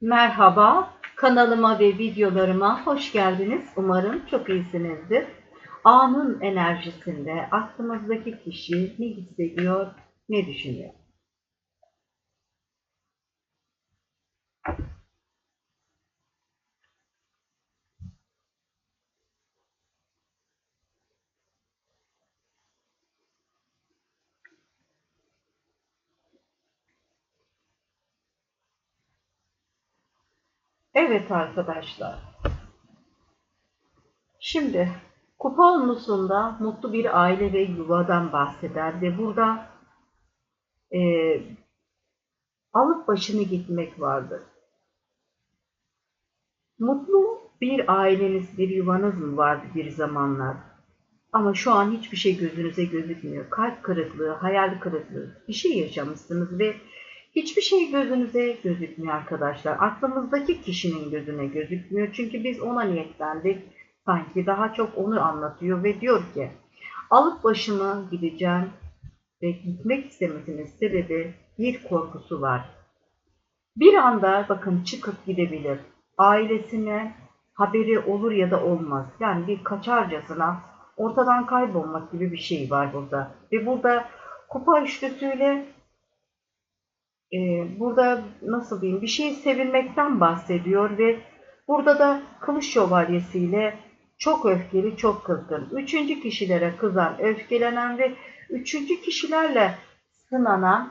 Merhaba, kanalıma ve videolarıma hoş geldiniz. Umarım çok iyisinizdir. Anın enerjisinde aklımızdaki kişi ne hissediyor, ne düşünüyor? Evet arkadaşlar. Şimdi kupa onlusunda mutlu bir aile ve yuvadan bahseder ve burada e, alıp başını gitmek vardır. Mutlu bir aileniz, bir yuvanız mı vardı bir zamanlar? Ama şu an hiçbir şey gözünüze gözükmüyor. Kalp kırıklığı, hayal kırıklığı bir şey yaşamışsınız ve hiçbir şey gözünüze gözükmüyor arkadaşlar. Aklımızdaki kişinin gözüne gözükmüyor. Çünkü biz ona niyetlendik. Sanki daha çok onu anlatıyor ve diyor ki alıp başımı gideceğim ve gitmek istemesinin sebebi bir korkusu var. Bir anda bakın çıkıp gidebilir. Ailesine haberi olur ya da olmaz. Yani bir kaçarcasına ortadan kaybolmak gibi bir şey var burada. Ve burada kupa üçlüsüyle burada nasıl diyeyim bir şey sevilmekten bahsediyor ve burada da kılıç şövalyesiyle çok öfkeli, çok kızgın. Üçüncü kişilere kızan, öfkelenen ve üçüncü kişilerle sınanan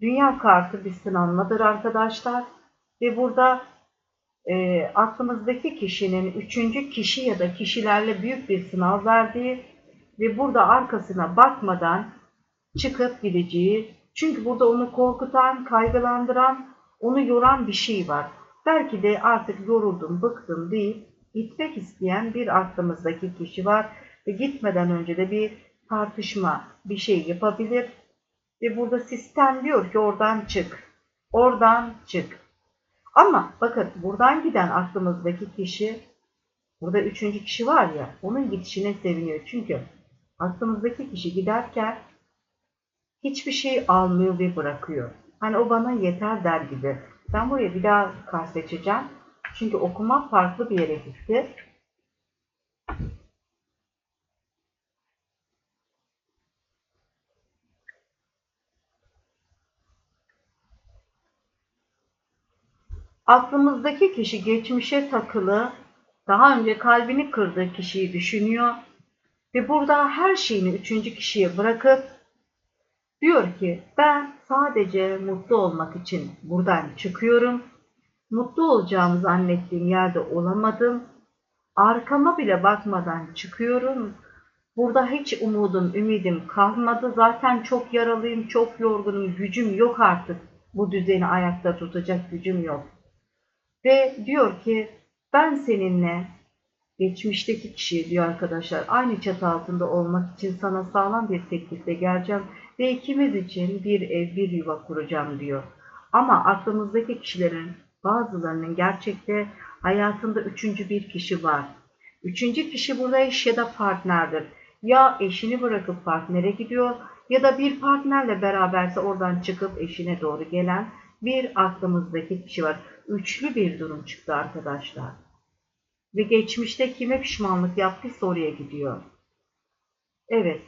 dünya kartı bir sınanmadır arkadaşlar. Ve burada e, aklımızdaki kişinin üçüncü kişi ya da kişilerle büyük bir sınav verdiği ve burada arkasına bakmadan çıkıp gideceği. Çünkü burada onu korkutan, kaygılandıran, onu yoran bir şey var. Belki de artık yoruldum, bıktım deyip gitmek isteyen bir aklımızdaki kişi var ve gitmeden önce de bir tartışma, bir şey yapabilir. Ve burada sistem diyor ki oradan çık, oradan çık. Ama bakın buradan giden aklımızdaki kişi, burada üçüncü kişi var ya, onun gidişine seviniyor. Çünkü aklımızdaki kişi giderken hiçbir şey almıyor ve bırakıyor. Hani o bana yeter der gibi. Ben buraya bir daha kart seçeceğim. Çünkü okuma farklı bir yere gitti. Aklımızdaki kişi geçmişe takılı, daha önce kalbini kırdığı kişiyi düşünüyor ve burada her şeyini üçüncü kişiye bırakıp diyor ki ben sadece mutlu olmak için buradan çıkıyorum. Mutlu olacağımı zannettiğim yerde olamadım. Arkama bile bakmadan çıkıyorum. Burada hiç umudum, ümidim kalmadı. Zaten çok yaralıyım, çok yorgunum, gücüm yok artık. Bu düzeni ayakta tutacak gücüm yok. Ve diyor ki ben seninle geçmişteki kişi diyor arkadaşlar aynı çatı altında olmak için sana sağlam bir teklifle geleceğim ve ikimiz için bir ev bir yuva kuracağım diyor. Ama aklımızdaki kişilerin bazılarının gerçekte hayatında üçüncü bir kişi var. Üçüncü kişi burada eş ya da partnerdir. Ya eşini bırakıp partnere gidiyor ya da bir partnerle beraberse oradan çıkıp eşine doğru gelen bir aklımızdaki kişi var. Üçlü bir durum çıktı arkadaşlar. Ve geçmişte kime pişmanlık yaptıysa oraya gidiyor. Evet,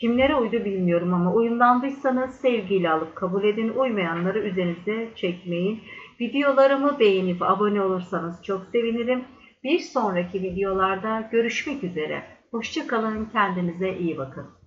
kimlere uydu bilmiyorum ama uyumlandıysanız sevgiyle alıp kabul edin. Uymayanları üzerinize çekmeyin. Videolarımı beğenip abone olursanız çok sevinirim. Bir sonraki videolarda görüşmek üzere. Hoşçakalın, kendinize iyi bakın.